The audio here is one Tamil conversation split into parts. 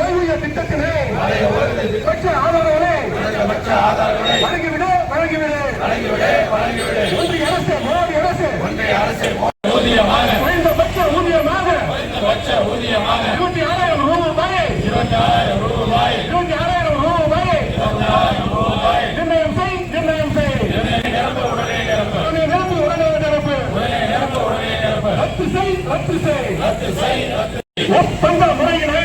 ஓய்வூதிய திட்டத்தினை பட்ச ஆதரவுகளை வழங்கிவிடு வழங்கிவிடு. ஒன்றிய அரசு மோடி அரசு. குறைந்தபட்ச ஊதியமாக இருபத்தி ஆறாயிரம் ரூபாயை. இருபத்தி ஆறாயிரம் ரூபாயை. நிர்ணயம் செய் நிர்ணயம் செய். உடனே நிரப்பு உடனே நிரப்பு. ரத்து செய் ரத்து செய். ஒப்பந்த முறையினை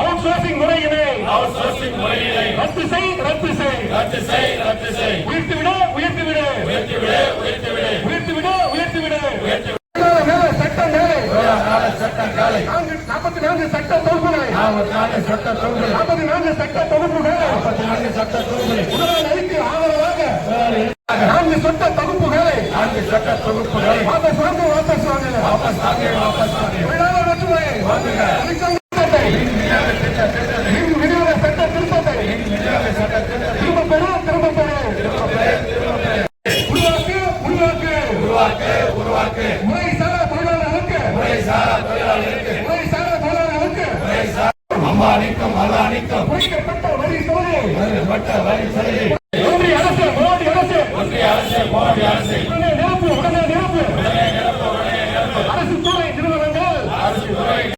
அவுட் சோர்சிங் முறையினை ரத்து செய் ரத்து செய். உயர்த்தி விடு உயர்த்தி விடு உயர்த்தி விடு உயர்த்தி விடு மேல, மேல, சட்டம் மேலே நான்கு நாற்பத்தி நான்கு சட்ட தொகுப்புகளை. நாற்பத்தி நான்கு சட்ட தொகுப்புகள். அறிக்கை ஆதரவாக. நான்கு சட்ட के सकत प्रमुख पगार वापस आगे वापस आगे वापस आगे वापस आगे बिड़ाला बच्चों है बंद कर निकल सकते हैं हिंद मीडिया में सट्टा सट्टा हिंद मीडिया में सट्टा फिर सकते हैं हिंद मीडिया में सट्टा सट्टा திரும்ப பெரு திரும்ப பெரு திரும்ப பெரு திரும்ப பெரு உருவாக்கு. உருவாக்கு உருவாக்கு உருவாக்கு முறை சாரா தொழிலாளர்களுக்கு முறை சாரா தொழிலாளர்களுக்கு முறை சாரா தொழிலாளர்களுக்கு முறை சாரா அம்மா நிற்கும் அல்லா நிற்கும் குறிக்கப்பட்ட வரி சோதனை பட்ட வரி சோதனை ஒன்றிய அரசு மோடி அரசு ஒன்றிய அரசு மோடி அரசு